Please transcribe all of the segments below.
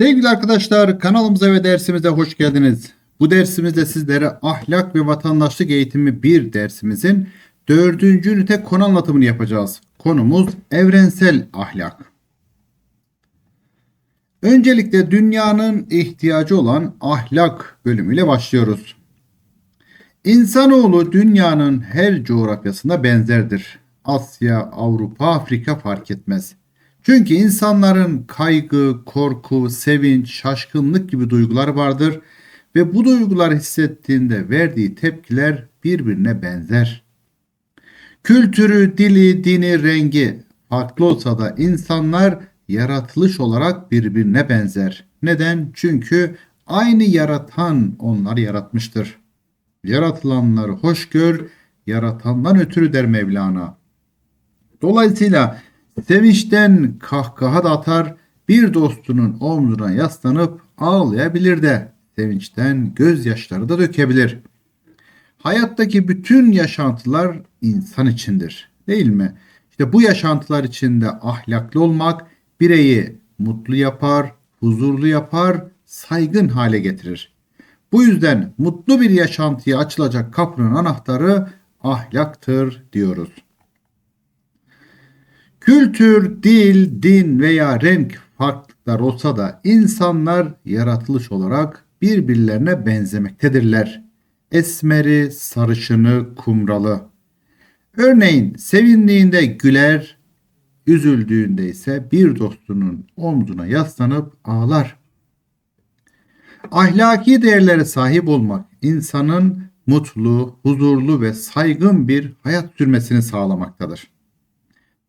Sevgili arkadaşlar kanalımıza ve dersimize hoş geldiniz. Bu dersimizde sizlere ahlak ve vatandaşlık eğitimi 1 dersimizin 4. ünite konu anlatımını yapacağız. Konumuz evrensel ahlak. Öncelikle dünyanın ihtiyacı olan ahlak bölümüyle başlıyoruz. İnsanoğlu dünyanın her coğrafyasında benzerdir. Asya, Avrupa, Afrika fark etmez. Çünkü insanların kaygı, korku, sevinç, şaşkınlık gibi duygular vardır ve bu duyguları hissettiğinde verdiği tepkiler birbirine benzer. Kültürü, dili, dini, rengi farklı olsa da insanlar yaratılış olarak birbirine benzer. Neden? Çünkü aynı yaratan onları yaratmıştır. Yaratılanları hoş gör, yaratandan ötürü der Mevlana. Dolayısıyla sevinçten kahkaha da atar, bir dostunun omzuna yaslanıp ağlayabilir de sevinçten gözyaşları da dökebilir. Hayattaki bütün yaşantılar insan içindir. Değil mi? İşte bu yaşantılar içinde ahlaklı olmak bireyi mutlu yapar, huzurlu yapar, saygın hale getirir. Bu yüzden mutlu bir yaşantıya açılacak kapının anahtarı ahlaktır diyoruz. Kültür, dil, din veya renk farklılıklar olsa da insanlar yaratılış olarak birbirlerine benzemektedirler. Esmeri, sarışını, kumralı. Örneğin sevindiğinde güler, üzüldüğünde ise bir dostunun omzuna yaslanıp ağlar. Ahlaki değerlere sahip olmak insanın mutlu, huzurlu ve saygın bir hayat sürmesini sağlamaktadır.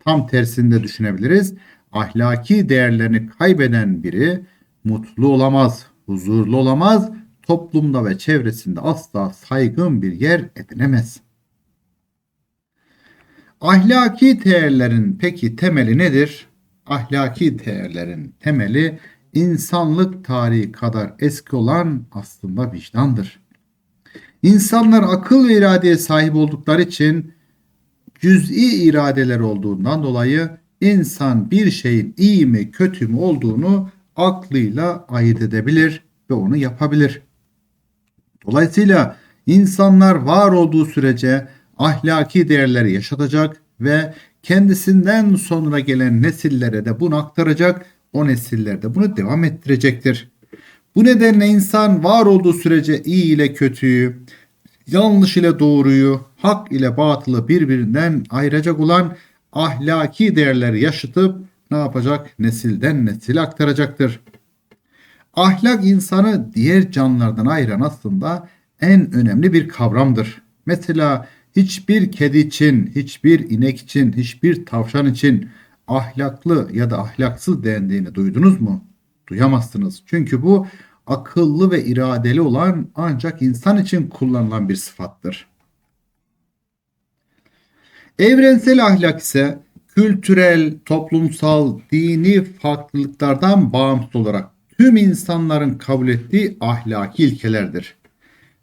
Tam tersinde düşünebiliriz. Ahlaki değerlerini kaybeden biri mutlu olamaz, huzurlu olamaz, toplumda ve çevresinde asla saygın bir yer edinemez. Ahlaki değerlerin peki temeli nedir? Ahlaki değerlerin temeli insanlık tarihi kadar eski olan aslında vicdandır. İnsanlar akıl ve iradeye sahip oldukları için cüz'i iradeler olduğundan dolayı insan bir şeyin iyi mi kötü mü olduğunu aklıyla ayırt edebilir ve onu yapabilir. Dolayısıyla insanlar var olduğu sürece ahlaki değerleri yaşatacak ve kendisinden sonra gelen nesillere de bunu aktaracak. O nesiller de bunu devam ettirecektir. Bu nedenle insan var olduğu sürece iyi ile kötüyü, yanlış ile doğruyu, hak ile batılı birbirinden ayıracak olan ahlaki değerleri yaşatıp ne yapacak? Nesilden nesile aktaracaktır. Ahlak insanı diğer canlılardan ayıran aslında en önemli bir kavramdır. Mesela hiçbir kedi için, hiçbir inek için, hiçbir tavşan için ahlaklı ya da ahlaksız dendiğini duydunuz mu? Duyamazsınız. Çünkü bu akıllı ve iradeli olan ancak insan için kullanılan bir sıfattır. Evrensel ahlak ise kültürel, toplumsal, dini farklılıklardan bağımsız olarak tüm insanların kabul ettiği ahlaki ilkelerdir.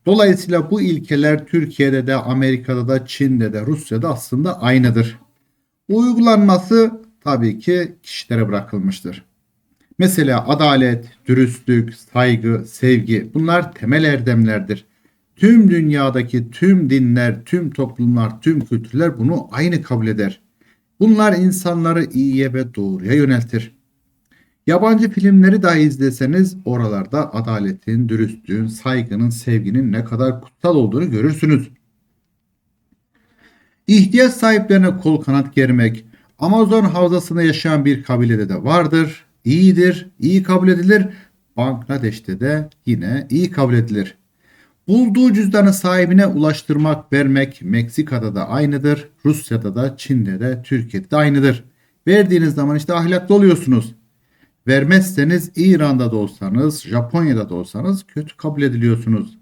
Dolayısıyla bu ilkeler Türkiye'de de, Amerika'da da, Çin'de de, Rusya'da aslında aynıdır. Uygulanması tabii ki kişilere bırakılmıştır. Mesela adalet, dürüstlük, saygı, sevgi bunlar temel erdemlerdir. Tüm dünyadaki tüm dinler, tüm toplumlar, tüm kültürler bunu aynı kabul eder. Bunlar insanları iyiye ve doğruya yöneltir. Yabancı filmleri dahi izleseniz oralarda adaletin, dürüstlüğün, saygının, sevginin ne kadar kutsal olduğunu görürsünüz. İhtiyaç sahiplerine kol kanat germek, Amazon havzasında yaşayan bir kabilede de vardır. İyidir, iyi kabul edilir. Bangladeş'te de yine iyi kabul edilir. Bulduğu cüzdanı sahibine ulaştırmak, vermek Meksika'da da aynıdır. Rusya'da da, Çin'de de, Türkiye'de de aynıdır. Verdiğiniz zaman işte ahlaklı oluyorsunuz. Vermezseniz İran'da da olsanız, Japonya'da da olsanız kötü kabul ediliyorsunuz.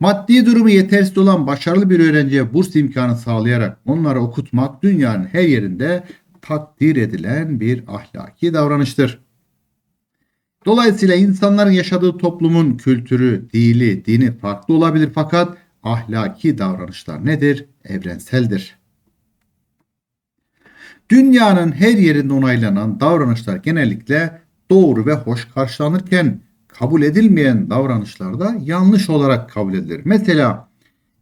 Maddi durumu yetersiz olan başarılı bir öğrenciye burs imkanı sağlayarak onları okutmak dünyanın her yerinde takdir edilen bir ahlaki davranıştır. Dolayısıyla insanların yaşadığı toplumun kültürü, dili, dini farklı olabilir fakat ahlaki davranışlar nedir? Evrenseldir. Dünyanın her yerinde onaylanan davranışlar genellikle doğru ve hoş karşılanırken kabul edilmeyen davranışlar da yanlış olarak kabul edilir. Mesela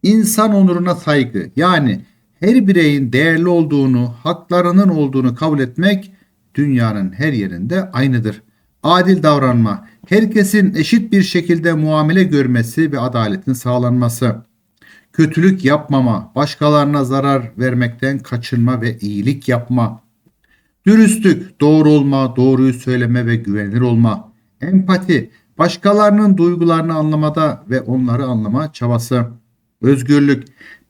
insan onuruna saygı yani her bireyin değerli olduğunu, haklarının olduğunu kabul etmek dünyanın her yerinde aynıdır. Adil davranma, herkesin eşit bir şekilde muamele görmesi ve adaletin sağlanması. Kötülük yapmama, başkalarına zarar vermekten kaçınma ve iyilik yapma. Dürüstlük, doğru olma, doğruyu söyleme ve güvenilir olma. Empati, başkalarının duygularını anlamada ve onları anlama çabası. Özgürlük,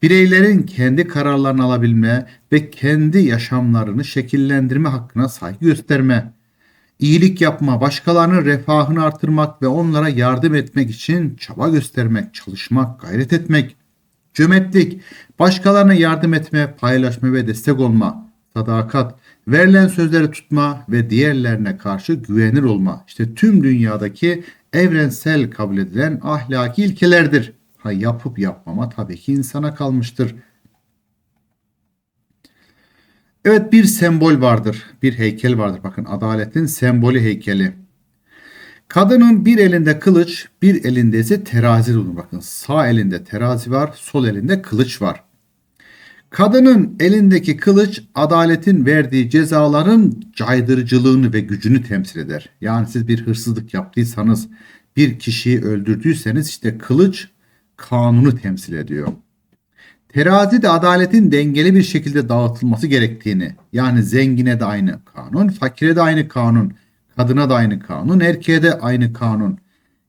bireylerin kendi kararlarını alabilme ve kendi yaşamlarını şekillendirme hakkına saygı gösterme. İyilik yapma, başkalarının refahını artırmak ve onlara yardım etmek için çaba göstermek, çalışmak, gayret etmek. Cömertlik, başkalarına yardım etme, paylaşma ve destek olma. Sadakat, verilen sözleri tutma ve diğerlerine karşı güvenir olma. İşte tüm dünyadaki evrensel kabul edilen ahlaki ilkelerdir. Ha yapıp yapmama tabii ki insana kalmıştır. Evet bir sembol vardır. Bir heykel vardır. Bakın adaletin sembolü heykeli. Kadının bir elinde kılıç, bir elinde ise terazi bulunur. Bakın sağ elinde terazi var, sol elinde kılıç var. Kadının elindeki kılıç adaletin verdiği cezaların caydırıcılığını ve gücünü temsil eder. Yani siz bir hırsızlık yaptıysanız, bir kişiyi öldürdüyseniz işte kılıç kanunu temsil ediyor. Terazi de adaletin dengeli bir şekilde dağıtılması gerektiğini, yani zengine de aynı kanun, fakire de aynı kanun, kadına da aynı kanun, erkeğe de aynı kanun.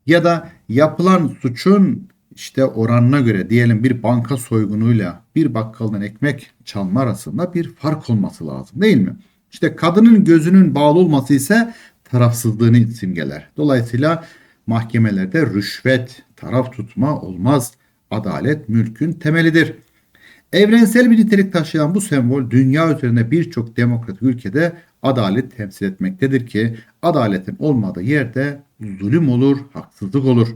Ya da yapılan suçun işte oranına göre diyelim bir banka soygunuyla bir bakkaldan ekmek çalma arasında bir fark olması lazım değil mi? İşte kadının gözünün bağlı olması ise tarafsızlığını simgeler. Dolayısıyla mahkemelerde rüşvet, taraf tutma olmaz. Adalet mülkün temelidir. Evrensel bir nitelik taşıyan bu sembol dünya üzerinde birçok demokratik ülkede adalet temsil etmektedir ki adaletin olmadığı yerde zulüm olur, haksızlık olur.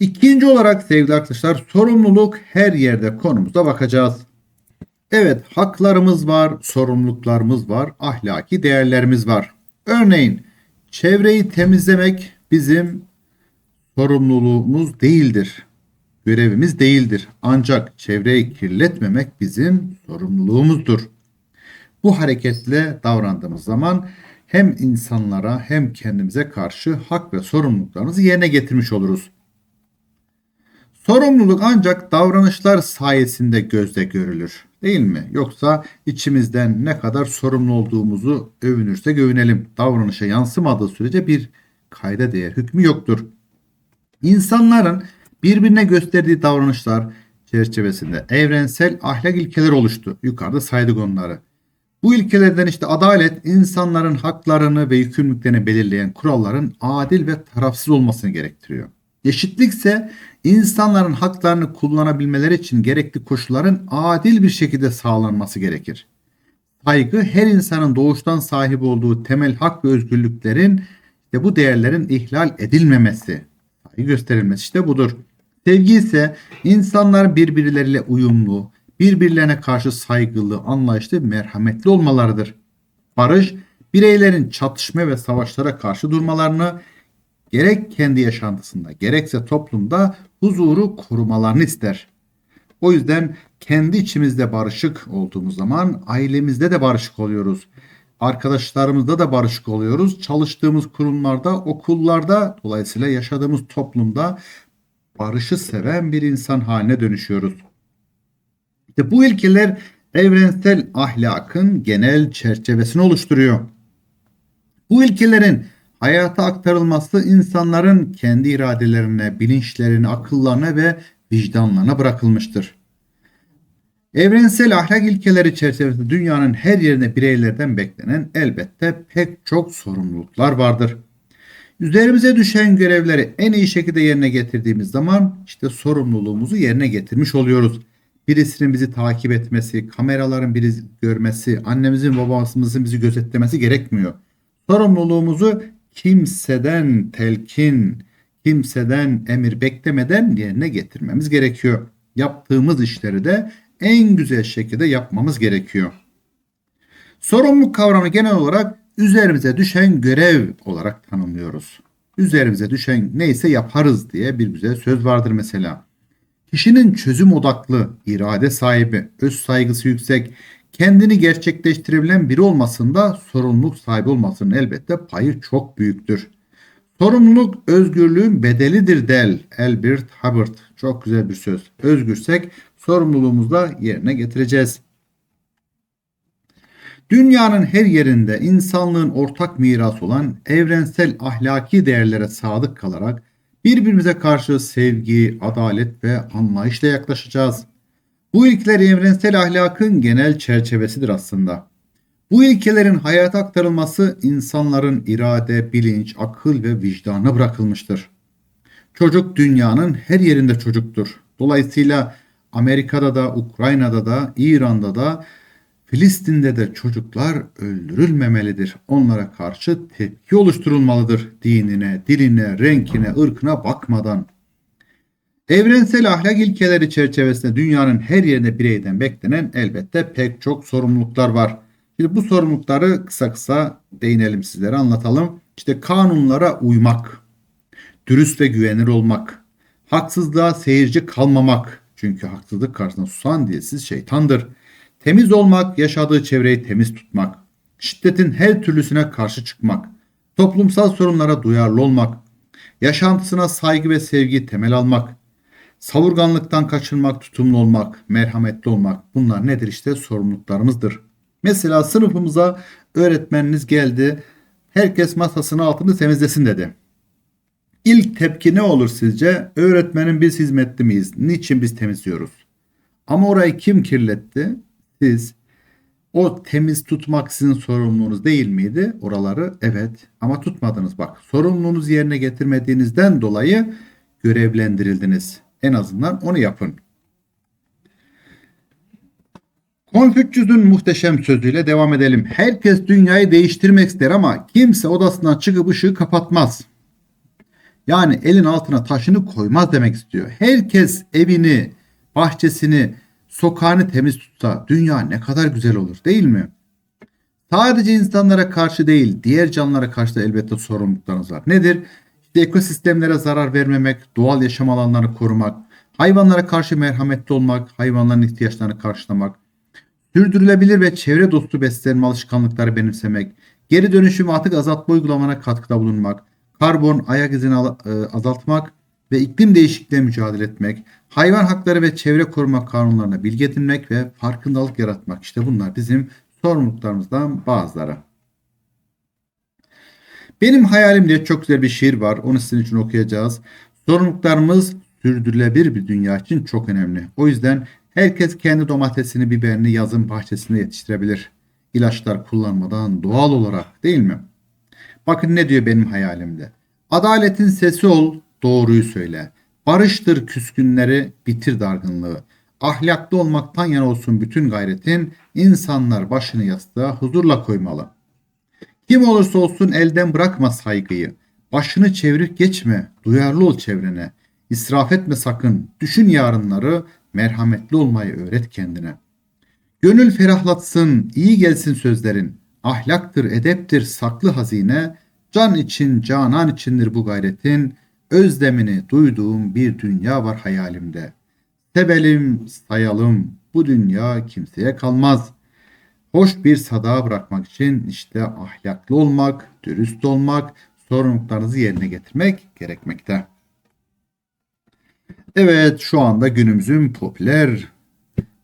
İkinci olarak sevgili arkadaşlar sorumluluk her yerde konumuza bakacağız. Evet haklarımız var, sorumluluklarımız var, ahlaki değerlerimiz var. Örneğin çevreyi temizlemek bizim sorumluluğumuz değildir. Görevimiz değildir. Ancak çevreyi kirletmemek bizim sorumluluğumuzdur. Bu hareketle davrandığımız zaman hem insanlara hem kendimize karşı hak ve sorumluluklarımızı yerine getirmiş oluruz. Sorumluluk ancak davranışlar sayesinde gözde görülür. Değil mi? Yoksa içimizden ne kadar sorumlu olduğumuzu övünürse övünelim. Davranışa yansımadığı sürece bir kayda değer hükmü yoktur. İnsanların birbirine gösterdiği davranışlar çerçevesinde evrensel ahlak ilkeleri oluştu. Yukarıda saydık onları. Bu ilkelerden işte adalet insanların haklarını ve yükümlülüklerini belirleyen kuralların adil ve tarafsız olmasını gerektiriyor. Eşitlik ise insanların haklarını kullanabilmeleri için gerekli koşulların adil bir şekilde sağlanması gerekir. Saygı her insanın doğuştan sahip olduğu temel hak ve özgürlüklerin işte bu değerlerin ihlal edilmemesi, saygı gösterilmesi işte budur. Sevgi ise insanlar birbirleriyle uyumlu, birbirlerine karşı saygılı, anlayışlı, merhametli olmalarıdır. Barış, bireylerin çatışma ve savaşlara karşı durmalarını, gerek kendi yaşantısında gerekse toplumda huzuru korumalarını ister. O yüzden kendi içimizde barışık olduğumuz zaman ailemizde de barışık oluyoruz. Arkadaşlarımızda da barışık oluyoruz. Çalıştığımız kurumlarda, okullarda, dolayısıyla yaşadığımız toplumda barışı seven bir insan haline dönüşüyoruz. İşte bu ilkeler evrensel ahlakın genel çerçevesini oluşturuyor. Bu ilkelerin hayata aktarılması insanların kendi iradelerine, bilinçlerine, akıllarına ve vicdanlarına bırakılmıştır. Evrensel ahlak ilkeleri çerçevesinde dünyanın her yerine bireylerden beklenen elbette pek çok sorumluluklar vardır. Üzerimize düşen görevleri en iyi şekilde yerine getirdiğimiz zaman işte sorumluluğumuzu yerine getirmiş oluyoruz. Birisinin bizi takip etmesi, kameraların bizi görmesi, annemizin babamızın bizi gözetlemesi gerekmiyor. Sorumluluğumuzu kimseden telkin, kimseden emir beklemeden yerine getirmemiz gerekiyor. Yaptığımız işleri de en güzel şekilde yapmamız gerekiyor. Sorumluluk kavramı genel olarak üzerimize düşen görev olarak tanımlıyoruz. Üzerimize düşen neyse yaparız diye bir güzel söz vardır mesela. Kişinin çözüm odaklı, irade sahibi, öz saygısı yüksek, kendini gerçekleştirebilen biri olmasında sorumluluk sahibi olmasının elbette payı çok büyüktür. Sorumluluk özgürlüğün bedelidir del Albert Hubbard. Çok güzel bir söz. Özgürsek sorumluluğumuzu da yerine getireceğiz. Dünyanın her yerinde insanlığın ortak mirası olan evrensel ahlaki değerlere sadık kalarak birbirimize karşı sevgi, adalet ve anlayışla yaklaşacağız. Bu ilkeler evrensel ahlakın genel çerçevesidir aslında. Bu ilkelerin hayata aktarılması insanların irade, bilinç, akıl ve vicdanına bırakılmıştır. Çocuk dünyanın her yerinde çocuktur. Dolayısıyla Amerika'da da, Ukrayna'da da, İran'da da, Filistin'de de çocuklar öldürülmemelidir. Onlara karşı tepki oluşturulmalıdır. Dinine, diline, renkine, ırkına bakmadan. Evrensel ahlak ilkeleri çerçevesinde dünyanın her yerinde bireyden beklenen elbette pek çok sorumluluklar var. Şimdi bu sorumlulukları kısa kısa değinelim sizlere anlatalım. İşte kanunlara uymak, dürüst ve güvenilir olmak, haksızlığa seyirci kalmamak. Çünkü haksızlık karşısında susan diye siz şeytandır. Temiz olmak, yaşadığı çevreyi temiz tutmak, şiddetin her türlüsüne karşı çıkmak, toplumsal sorunlara duyarlı olmak, yaşantısına saygı ve sevgi temel almak, savurganlıktan kaçınmak, tutumlu olmak, merhametli olmak bunlar nedir işte sorumluluklarımızdır. Mesela sınıfımıza öğretmeniniz geldi. Herkes masasının altını temizlesin dedi. İlk tepki ne olur sizce? Öğretmenin biz hizmetli miyiz? Niçin biz temizliyoruz? Ama orayı kim kirletti? Siz. O temiz tutmak sizin sorumluluğunuz değil miydi? Oraları evet ama tutmadınız bak. Sorumluluğunuzu yerine getirmediğinizden dolayı görevlendirildiniz. En azından onu yapın. Konfüçyüs'ün muhteşem sözüyle devam edelim. Herkes dünyayı değiştirmek ister ama kimse odasından çıkıp ışığı kapatmaz. Yani elin altına taşını koymaz demek istiyor. Herkes evini, bahçesini, sokağını temiz tutsa dünya ne kadar güzel olur değil mi? Sadece insanlara karşı değil, diğer canlılara karşı da elbette sorumluluklarınız var. Nedir? İşte ekosistemlere zarar vermemek, doğal yaşam alanlarını korumak, hayvanlara karşı merhametli olmak, hayvanların ihtiyaçlarını karşılamak, sürdürülebilir ve çevre dostu beslenme alışkanlıkları benimsemek, geri dönüşüm atık azaltma uygulamana katkıda bulunmak, karbon ayak izini e, azaltmak ve iklim değişikliğine mücadele etmek, hayvan hakları ve çevre koruma kanunlarına bilgi edinmek ve farkındalık yaratmak. İşte bunlar bizim sorumluluklarımızdan bazıları. Benim hayalim diye çok güzel bir şiir var. Onu sizin için okuyacağız. Sorumluluklarımız sürdürülebilir bir dünya için çok önemli. O yüzden herkes kendi domatesini, biberini yazın bahçesinde yetiştirebilir. İlaçlar kullanmadan doğal olarak değil mi? Bakın ne diyor benim hayalimde. Adaletin sesi ol, doğruyu söyle. Barıştır küskünleri, bitir dargınlığı. Ahlaklı olmaktan yana olsun bütün gayretin, insanlar başını yastığa huzurla koymalı. Kim olursa olsun elden bırakma saygıyı. Başını çevirip geçme, duyarlı ol çevrene. İsraf etme sakın, düşün yarınları, merhametli olmayı öğret kendine. Gönül ferahlatsın, iyi gelsin sözlerin. Ahlaktır, edeptir, saklı hazine. Can için, canan içindir bu gayretin. Özlemini duyduğum bir dünya var hayalimde. Sevelim, sayalım, bu dünya kimseye kalmaz. Hoş bir sada bırakmak için işte ahlaklı olmak, dürüst olmak, sorumluluklarınızı yerine getirmek gerekmekte. Evet şu anda günümüzün popüler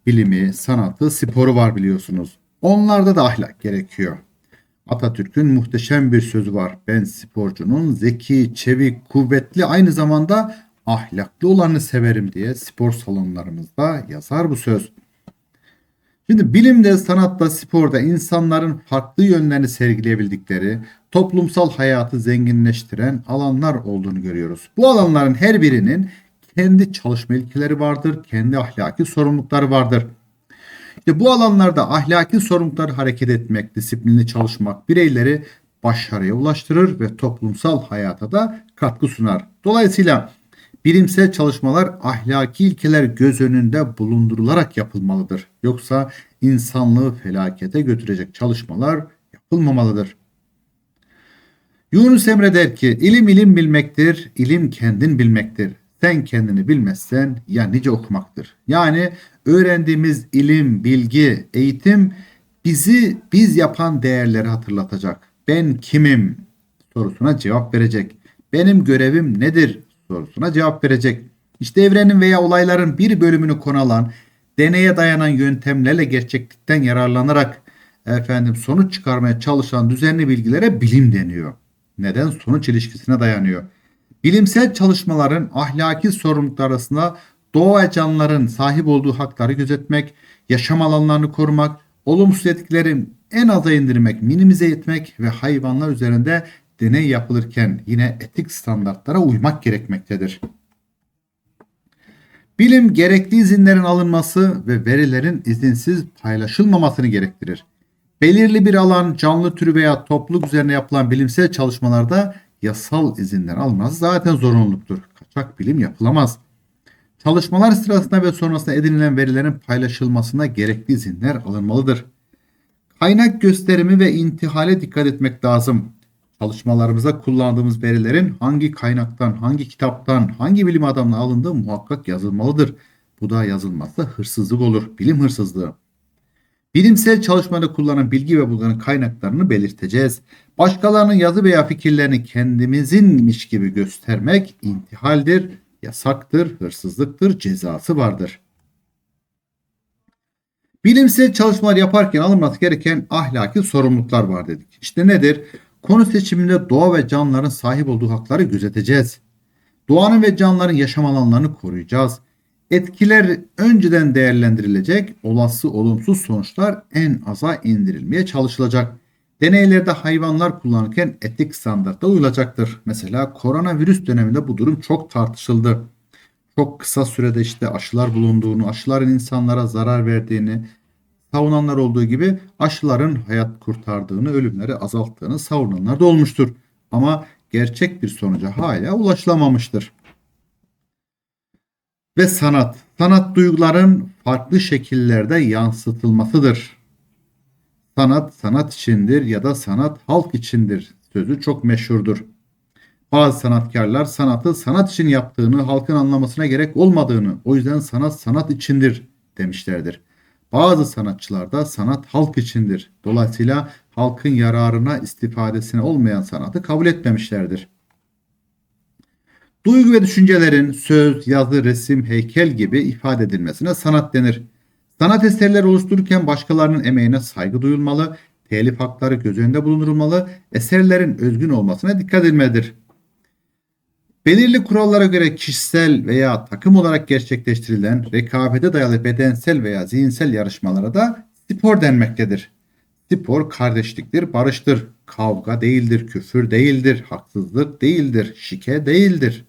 bilimi, sanatı, sporu var biliyorsunuz. Onlarda da ahlak gerekiyor. Atatürk'ün muhteşem bir sözü var. Ben sporcunun zeki, çevik, kuvvetli aynı zamanda ahlaklı olanı severim diye spor salonlarımızda yazar bu söz. Şimdi bilimde, sanatta, sporda insanların farklı yönlerini sergileyebildikleri, toplumsal hayatı zenginleştiren alanlar olduğunu görüyoruz. Bu alanların her birinin kendi çalışma ilkeleri vardır, kendi ahlaki sorumlulukları vardır. İşte bu alanlarda ahlaki sorumlulukları hareket etmek, disiplinli çalışmak bireyleri başarıya ulaştırır ve toplumsal hayata da katkı sunar. Dolayısıyla bilimsel çalışmalar ahlaki ilkeler göz önünde bulundurularak yapılmalıdır. Yoksa insanlığı felakete götürecek çalışmalar yapılmamalıdır. Yunus Emre der ki ilim ilim bilmektir, ilim kendin bilmektir. Sen kendini bilmezsen ya nice okumaktır. Yani öğrendiğimiz ilim, bilgi, eğitim bizi biz yapan değerleri hatırlatacak. Ben kimim sorusuna cevap verecek. Benim görevim nedir sorusuna cevap verecek. İşte evrenin veya olayların bir bölümünü konu alan, deneye dayanan yöntemlerle gerçeklikten yararlanarak efendim sonuç çıkarmaya çalışan düzenli bilgilere bilim deniyor. Neden? Sonuç ilişkisine dayanıyor. Bilimsel çalışmaların ahlaki sorumluluklar arasında doğa canlıların sahip olduğu hakları gözetmek, yaşam alanlarını korumak, olumsuz etkileri en aza indirmek, minimize etmek ve hayvanlar üzerinde deney yapılırken yine etik standartlara uymak gerekmektedir. Bilim gerekli izinlerin alınması ve verilerin izinsiz paylaşılmamasını gerektirir. Belirli bir alan, canlı türü veya topluluk üzerine yapılan bilimsel çalışmalarda yasal izinler alınması zaten zorunluluktur. Kaçak bilim yapılamaz. Çalışmalar sırasında ve sonrasında edinilen verilerin paylaşılmasına gerekli izinler alınmalıdır. Kaynak gösterimi ve intihale dikkat etmek lazım. Çalışmalarımıza kullandığımız verilerin hangi kaynaktan, hangi kitaptan, hangi bilim adamına alındığı muhakkak yazılmalıdır. Bu da yazılmazsa hırsızlık olur, bilim hırsızlığı. Bilimsel çalışmada kullanılan bilgi ve bulguların kaynaklarını belirteceğiz. Başkalarının yazı veya fikirlerini kendimizinmiş gibi göstermek intihaldir, yasaktır, hırsızlıktır, cezası vardır. Bilimsel çalışmalar yaparken alınması gereken ahlaki sorumluluklar var dedik. İşte nedir? Konu seçiminde doğa ve canlıların sahip olduğu hakları gözeteceğiz. Doğanın ve canlıların yaşam alanlarını koruyacağız. Etkiler önceden değerlendirilecek, olası olumsuz sonuçlar en aza indirilmeye çalışılacak. Deneylerde hayvanlar kullanırken etik standartlar uyulacaktır. Mesela koronavirüs döneminde bu durum çok tartışıldı. Çok kısa sürede işte aşılar bulunduğunu, aşıların insanlara zarar verdiğini savunanlar olduğu gibi aşıların hayat kurtardığını, ölümleri azalttığını savunanlar da olmuştur. Ama gerçek bir sonuca hala ulaşılamamıştır. Ve sanat. Sanat duyguların farklı şekillerde yansıtılmasıdır. Sanat sanat içindir ya da sanat halk içindir sözü çok meşhurdur. Bazı sanatkarlar sanatı sanat için yaptığını, halkın anlamasına gerek olmadığını, o yüzden sanat sanat içindir demişlerdir. Bazı sanatçılar da sanat halk içindir. Dolayısıyla halkın yararına, istifadesine olmayan sanatı kabul etmemişlerdir. Duygu ve düşüncelerin söz, yazı, resim, heykel gibi ifade edilmesine sanat denir. Sanat eserleri oluştururken başkalarının emeğine saygı duyulmalı, telif hakları göz önünde bulundurulmalı, eserlerin özgün olmasına dikkat edilmelidir. Belirli kurallara göre kişisel veya takım olarak gerçekleştirilen rekabete dayalı bedensel veya zihinsel yarışmalara da spor denmektedir. Spor kardeşliktir, barıştır, kavga değildir, küfür değildir, haksızlık değildir, şike değildir.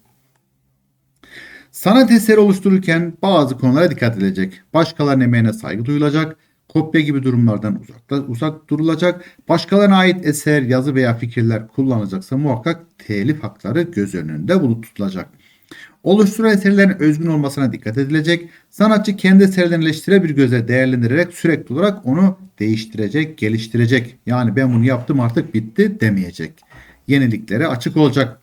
Sanat eseri oluştururken bazı konulara dikkat edilecek. Başkalarının emeğine saygı duyulacak, kopya gibi durumlardan uzakta, uzak durulacak. Başkalarına ait eser, yazı veya fikirler kullanılacaksa muhakkak telif hakları göz önünde bulup tutulacak. Oluşturulan eserlerin özgün olmasına dikkat edilecek. Sanatçı kendi eserlerini eleştire bir göze değerlendirerek sürekli olarak onu değiştirecek, geliştirecek. Yani ben bunu yaptım artık bitti demeyecek. Yeniliklere açık olacak.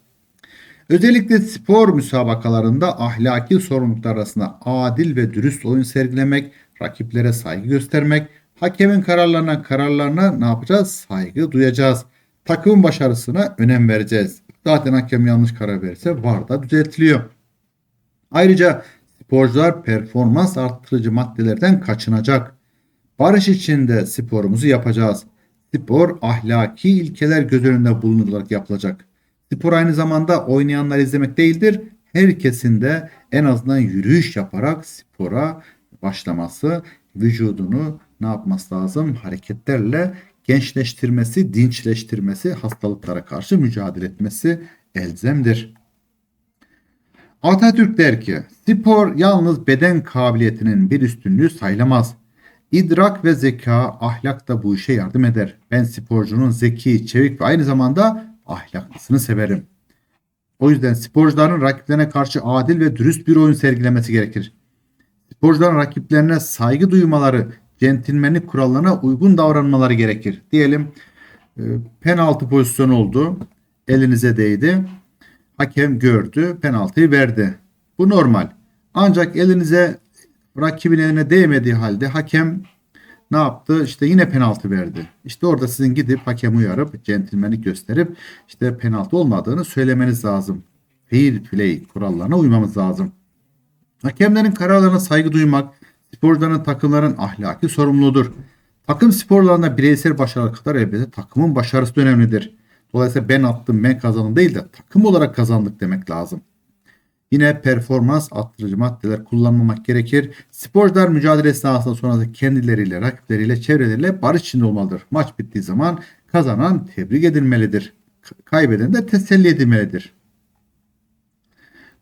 Özellikle spor müsabakalarında ahlaki sorumluluklar arasında adil ve dürüst oyun sergilemek, rakiplere saygı göstermek, hakemin kararlarına kararlarına ne yapacağız? Saygı duyacağız. Takımın başarısına önem vereceğiz. Zaten hakem yanlış karar verirse var da düzeltiliyor. Ayrıca sporcular performans arttırıcı maddelerden kaçınacak. Barış içinde sporumuzu yapacağız. Spor ahlaki ilkeler göz önünde bulunularak yapılacak. Spor aynı zamanda oynayanlar izlemek değildir. Herkesin de en azından yürüyüş yaparak spora başlaması, vücudunu ne yapması lazım? Hareketlerle gençleştirmesi, dinçleştirmesi, hastalıklara karşı mücadele etmesi elzemdir. Atatürk der ki, spor yalnız beden kabiliyetinin bir üstünlüğü sayılamaz. İdrak ve zeka, ahlak da bu işe yardım eder. Ben sporcunun zeki, çevik ve aynı zamanda ahlaklısını severim. O yüzden sporcuların rakiplerine karşı adil ve dürüst bir oyun sergilemesi gerekir. Sporcuların rakiplerine saygı duymaları, centilmenlik kurallarına uygun davranmaları gerekir. Diyelim e, penaltı pozisyonu oldu. elinize değdi. Hakem gördü, penaltıyı verdi. Bu normal. Ancak elinize rakibin eline değmediği halde hakem ne yaptı? İşte yine penaltı verdi. İşte orada sizin gidip hakemi uyarıp centilmenlik gösterip işte penaltı olmadığını söylemeniz lazım. Fair play kurallarına uymamız lazım. Hakemlerin kararlarına saygı duymak sporcuların takımların ahlaki sorumluluğudur. Takım sporlarında bireysel başarı kadar elbette takımın başarısı da önemlidir. Dolayısıyla ben attım ben kazandım değil de takım olarak kazandık demek lazım. Yine performans arttırıcı maddeler kullanmamak gerekir. Sporcular mücadele esnasında sonrasında kendileriyle, rakipleriyle, çevreleriyle barış içinde olmalıdır. Maç bittiği zaman kazanan tebrik edilmelidir. Kaybeden de teselli edilmelidir.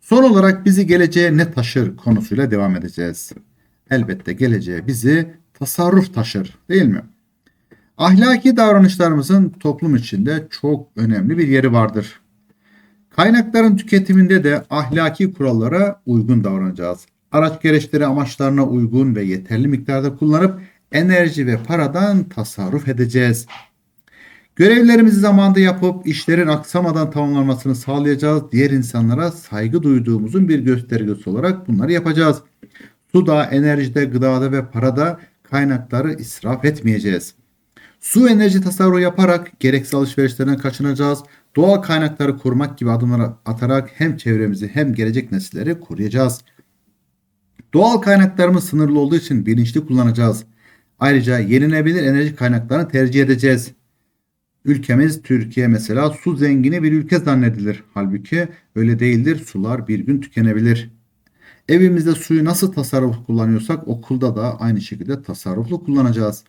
Son olarak bizi geleceğe ne taşır konusuyla devam edeceğiz. Elbette geleceğe bizi tasarruf taşır değil mi? Ahlaki davranışlarımızın toplum içinde çok önemli bir yeri vardır. Kaynakların tüketiminde de ahlaki kurallara uygun davranacağız. Araç gereçleri amaçlarına uygun ve yeterli miktarda kullanıp enerji ve paradan tasarruf edeceğiz. Görevlerimizi zamanında yapıp işlerin aksamadan tamamlanmasını sağlayacağız. Diğer insanlara saygı duyduğumuzun bir göstergesi olarak bunları yapacağız. Suda, enerjide, gıdada ve parada kaynakları israf etmeyeceğiz. Su enerji tasarrufu yaparak gereksiz alışverişlerden kaçınacağız. Doğal kaynakları korumak gibi adımlar atarak hem çevremizi hem gelecek nesilleri koruyacağız. Doğal kaynaklarımız sınırlı olduğu için bilinçli kullanacağız. Ayrıca yenilenebilir enerji kaynaklarını tercih edeceğiz. Ülkemiz Türkiye mesela su zengini bir ülke zannedilir. Halbuki öyle değildir. Sular bir gün tükenebilir. Evimizde suyu nasıl tasarruflu kullanıyorsak okulda da aynı şekilde tasarruflu kullanacağız.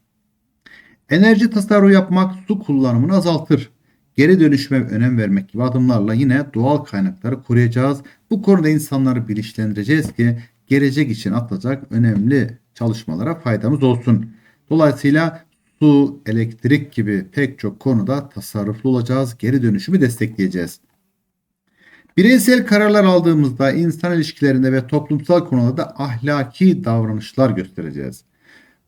Enerji tasarrufu yapmak su kullanımını azaltır. Geri dönüşüme önem vermek gibi adımlarla yine doğal kaynakları koruyacağız. Bu konuda insanları bilinçlendireceğiz ki gelecek için atılacak önemli çalışmalara faydamız olsun. Dolayısıyla su, elektrik gibi pek çok konuda tasarruflu olacağız. Geri dönüşümü destekleyeceğiz. Bireysel kararlar aldığımızda insan ilişkilerinde ve toplumsal konularda ahlaki davranışlar göstereceğiz.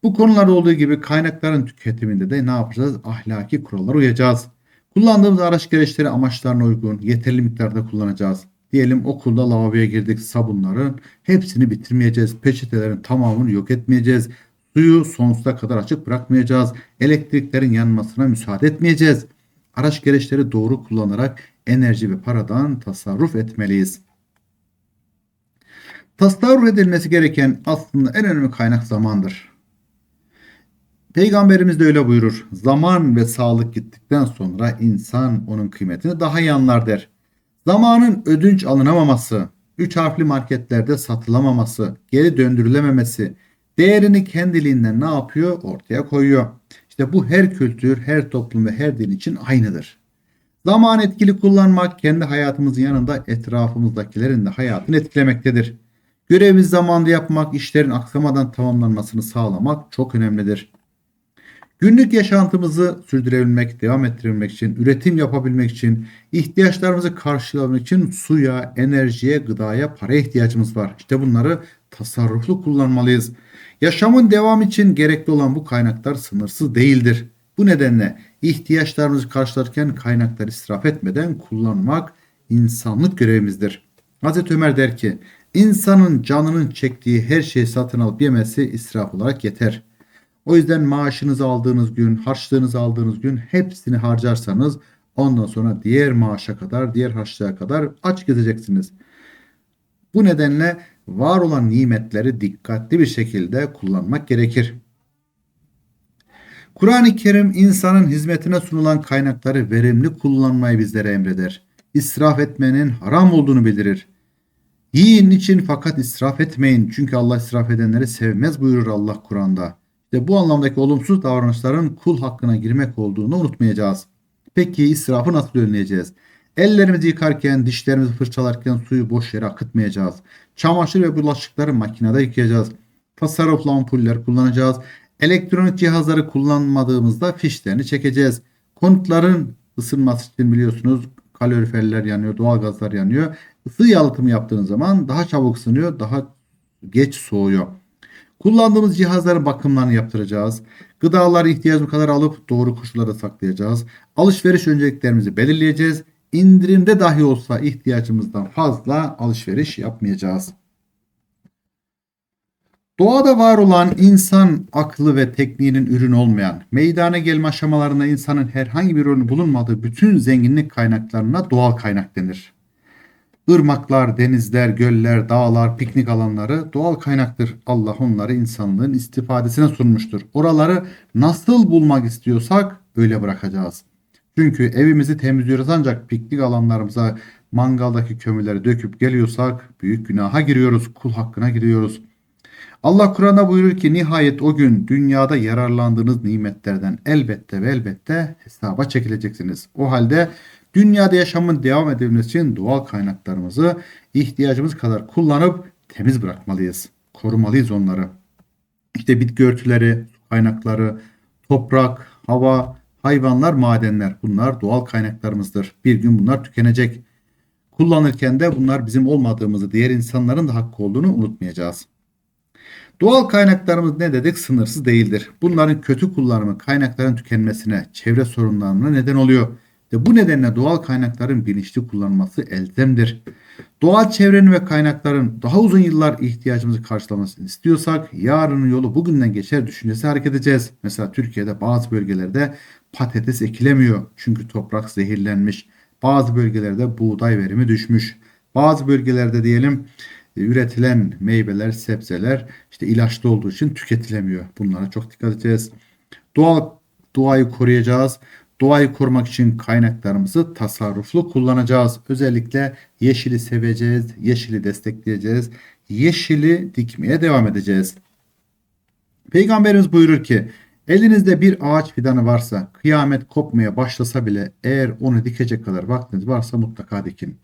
Bu konularda olduğu gibi kaynakların tüketiminde de ne yapacağız? Ahlaki kurallara uyacağız. Kullandığımız araç gereçleri amaçlarına uygun, yeterli miktarda kullanacağız. Diyelim okulda lavaboya girdik sabunların hepsini bitirmeyeceğiz. Peçetelerin tamamını yok etmeyeceğiz. Suyu sonsuza kadar açık bırakmayacağız. Elektriklerin yanmasına müsaade etmeyeceğiz. Araç gereçleri doğru kullanarak enerji ve paradan tasarruf etmeliyiz. Tasarruf edilmesi gereken aslında en önemli kaynak zamandır. Peygamberimiz de öyle buyurur. Zaman ve sağlık gittikten sonra insan onun kıymetini daha iyi anlar der. Zamanın ödünç alınamaması, üç harfli marketlerde satılamaması, geri döndürülememesi, değerini kendiliğinden ne yapıyor? Ortaya koyuyor. İşte bu her kültür, her toplum ve her din için aynıdır. Zaman etkili kullanmak kendi hayatımızın yanında etrafımızdakilerin de hayatını etkilemektedir. Görevimizi zamanında yapmak, işlerin aksamadan tamamlanmasını sağlamak çok önemlidir. Günlük yaşantımızı sürdürebilmek, devam ettirebilmek için, üretim yapabilmek için, ihtiyaçlarımızı karşılamak için suya, enerjiye, gıdaya, para ihtiyacımız var. İşte bunları tasarruflu kullanmalıyız. Yaşamın devam için gerekli olan bu kaynaklar sınırsız değildir. Bu nedenle ihtiyaçlarımızı karşılarken kaynakları israf etmeden kullanmak insanlık görevimizdir. Hazreti Ömer der ki, insanın canının çektiği her şeyi satın alıp yemesi israf olarak yeter.'' O yüzden maaşınızı aldığınız gün, harçlığınızı aldığınız gün hepsini harcarsanız ondan sonra diğer maaşa kadar, diğer harçlığa kadar aç gezeceksiniz. Bu nedenle var olan nimetleri dikkatli bir şekilde kullanmak gerekir. Kur'an-ı Kerim insanın hizmetine sunulan kaynakları verimli kullanmayı bizlere emreder. İsraf etmenin haram olduğunu bildirir. Yiyin için fakat israf etmeyin. Çünkü Allah israf edenleri sevmez buyurur Allah Kur'an'da. İşte bu anlamdaki olumsuz davranışların kul hakkına girmek olduğunu unutmayacağız. Peki israfı nasıl önleyeceğiz? Ellerimizi yıkarken, dişlerimizi fırçalarken suyu boş yere akıtmayacağız. Çamaşır ve bulaşıkları makinede yıkayacağız. Tasarruflu ampuller kullanacağız. Elektronik cihazları kullanmadığımızda fişlerini çekeceğiz. Konutların ısınması için biliyorsunuz kaloriferler yanıyor, doğalgazlar yanıyor. Isı yalıtımı yaptığınız zaman daha çabuk ısınıyor, daha geç soğuyor. Kullandığımız cihazların bakımlarını yaptıracağız. Gıdaları ihtiyacımız kadar alıp doğru koşullarda saklayacağız. Alışveriş önceliklerimizi belirleyeceğiz. indirimde dahi olsa ihtiyacımızdan fazla alışveriş yapmayacağız. Doğada var olan insan aklı ve tekniğinin ürünü olmayan, meydana gelme aşamalarında insanın herhangi bir ürünü bulunmadığı bütün zenginlik kaynaklarına doğal kaynak denir. Irmaklar, denizler, göller, dağlar, piknik alanları doğal kaynaktır. Allah onları insanlığın istifadesine sunmuştur. Oraları nasıl bulmak istiyorsak öyle bırakacağız. Çünkü evimizi temizliyoruz ancak piknik alanlarımıza mangaldaki kömürleri döküp geliyorsak büyük günaha giriyoruz, kul hakkına giriyoruz. Allah Kur'an'da buyurur ki nihayet o gün dünyada yararlandığınız nimetlerden elbette ve elbette hesaba çekileceksiniz. O halde dünyada yaşamın devam edebilmesi için doğal kaynaklarımızı ihtiyacımız kadar kullanıp temiz bırakmalıyız. Korumalıyız onları. İşte bitki örtüleri, kaynakları, toprak, hava, hayvanlar, madenler bunlar doğal kaynaklarımızdır. Bir gün bunlar tükenecek. Kullanırken de bunlar bizim olmadığımızı, diğer insanların da hakkı olduğunu unutmayacağız. Doğal kaynaklarımız ne dedik? Sınırsız değildir. Bunların kötü kullanımı kaynakların tükenmesine, çevre sorunlarına neden oluyor. Ve bu nedenle doğal kaynakların bilinçli kullanılması elzemdir. Doğal çevrenin ve kaynakların daha uzun yıllar ihtiyacımızı karşılamasını istiyorsak yarının yolu bugünden geçer düşüncesi hareket edeceğiz. Mesela Türkiye'de bazı bölgelerde patates ekilemiyor çünkü toprak zehirlenmiş. Bazı bölgelerde buğday verimi düşmüş. Bazı bölgelerde diyelim e, üretilen meyveler, sebzeler işte ilaçlı olduğu için tüketilemiyor. Bunlara çok dikkat edeceğiz. Doğal doğayı koruyacağız. Doğayı korumak için kaynaklarımızı tasarruflu kullanacağız. Özellikle yeşili seveceğiz, yeşili destekleyeceğiz, yeşili dikmeye devam edeceğiz. Peygamberimiz buyurur ki elinizde bir ağaç fidanı varsa kıyamet kopmaya başlasa bile eğer onu dikecek kadar vaktiniz varsa mutlaka dikin.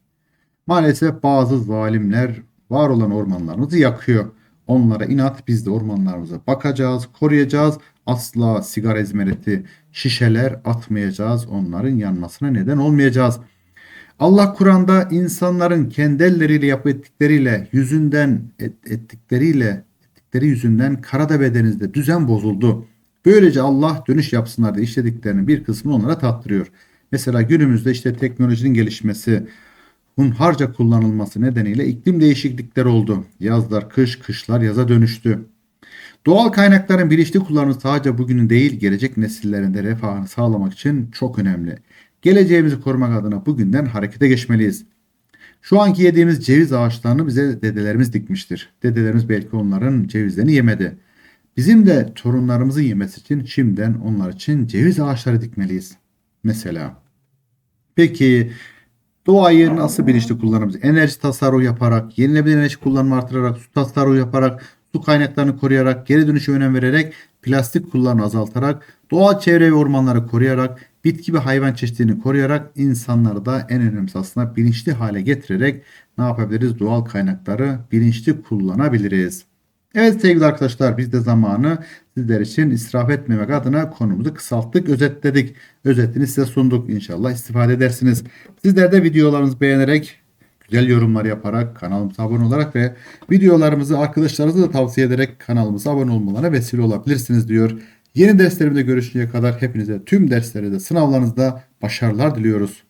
Maalesef bazı zalimler var olan ormanlarımızı yakıyor. Onlara inat biz de ormanlarımıza bakacağız, koruyacağız. Asla sigara izmariti, şişeler atmayacağız. Onların yanmasına neden olmayacağız. Allah Kur'an'da insanların kendi elleriyle yapıp ettikleriyle, yüzünden et, ettikleriyle, ettikleri yüzünden karada ve düzen bozuldu. Böylece Allah dönüş yapsınlar diye işlediklerinin bir kısmını onlara tattırıyor. Mesela günümüzde işte teknolojinin gelişmesi, hunharca kullanılması nedeniyle iklim değişiklikleri oldu. Yazlar kış, kışlar yaza dönüştü. Doğal kaynakların bilinçli kullanımı sadece bugünün değil gelecek nesillerin de refahını sağlamak için çok önemli. Geleceğimizi korumak adına bugünden harekete geçmeliyiz. Şu anki yediğimiz ceviz ağaçlarını bize dedelerimiz dikmiştir. Dedelerimiz belki onların cevizlerini yemedi. Bizim de torunlarımızın yemesi için şimdiden onlar için ceviz ağaçları dikmeliyiz. Mesela. Peki Doğayı nasıl bilinçli kullanırız? Enerji tasarrufu yaparak, yenilenebilir enerji kullanımı artırarak, su tasarrufu yaparak, su kaynaklarını koruyarak, geri dönüşe önem vererek, plastik kullanımı azaltarak, doğal çevre ve ormanları koruyarak, bitki ve hayvan çeşitliliğini koruyarak insanları da en önemlisi aslında bilinçli hale getirerek ne yapabiliriz? Doğal kaynakları bilinçli kullanabiliriz. Evet sevgili arkadaşlar biz de zamanı sizler için israf etmemek adına konumuzu kısalttık, özetledik. Özetini size sunduk. İnşallah istifade edersiniz. Sizler de videolarımızı beğenerek, güzel yorumlar yaparak, kanalımıza abone olarak ve videolarımızı arkadaşlarınıza da tavsiye ederek kanalımıza abone olmalarına vesile olabilirsiniz diyor. Yeni derslerimde görüşünceye kadar hepinize tüm derslerde, sınavlarınızda başarılar diliyoruz.